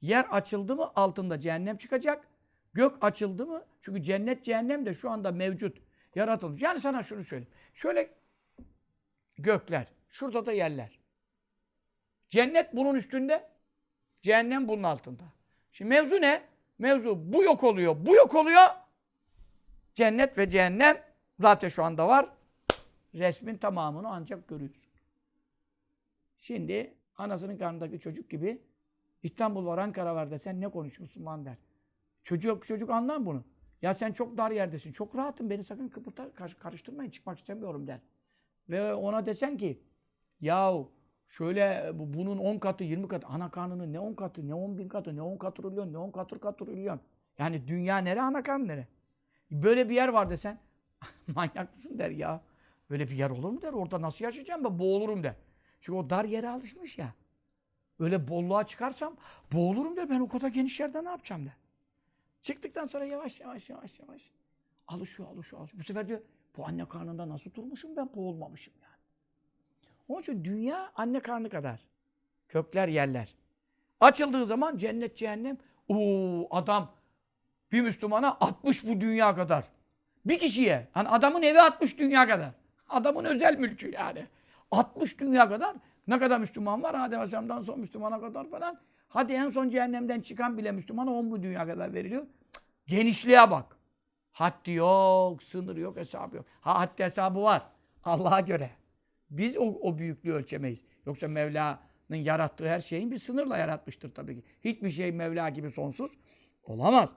Yer açıldı mı altında cehennem çıkacak. Gök açıldı mı? Çünkü cennet cehennem de şu anda mevcut. Yaratılmış. Yani sana şunu söyleyeyim. Şöyle gökler. Şurada da yerler. Cennet bunun üstünde. Cehennem bunun altında. Şimdi mevzu ne? Mevzu bu yok oluyor. Bu yok oluyor. Cennet ve cehennem zaten şu anda var. Resmin tamamını ancak görüyorsun. Şimdi anasının karnındaki çocuk gibi İstanbul var, Ankara var desen ne konuşuyorsun lan der. Çocuk, çocuk anlar bunu. Ya sen çok dar yerdesin, çok rahatım, beni sakın kıpırta, kar- karıştırmayın, çıkmak istemiyorum der. Ve ona desen ki, yahu şöyle bu- bunun 10 katı, 20 katı, ana karnının ne 10 katı, ne 10 bin katı, ne 10 katrilyon, ne 10 katır katrilyon. Yani dünya nere, ana karnı nere? Böyle bir yer var desen, manyak mısın der ya. Böyle bir yer olur mu der, orada nasıl yaşayacağım ben, boğulurum der. Çünkü o dar yere alışmış ya. Öyle bolluğa çıkarsam boğulurum der. Ben o kadar geniş yerde ne yapacağım der. Çıktıktan sonra yavaş yavaş yavaş yavaş alışıyor alışıyor alışıyor. Bu sefer diyor bu anne karnında nasıl durmuşum ben boğulmamışım yani. Onun için dünya anne karnı kadar. Kökler yerler. Açıldığı zaman cennet cehennem. Oo adam bir Müslümana 60 bu dünya kadar. Bir kişiye. Hani adamın evi 60 dünya kadar. Adamın özel mülkü yani. 60 dünya kadar. Ne kadar Müslüman var? Adem Aleyhisselam'dan son Müslümana kadar falan. Hadi en son cehennemden çıkan bile Müslümana 10 bu dünya kadar veriliyor. Genişliğe bak. Haddi yok, sınır yok, hesabı yok. Ha haddi hesabı var. Allah'a göre. Biz o, o büyüklüğü ölçemeyiz. Yoksa Mevla'nın yarattığı her şeyin bir sınırla yaratmıştır tabii ki. Hiçbir şey Mevla gibi sonsuz olamaz.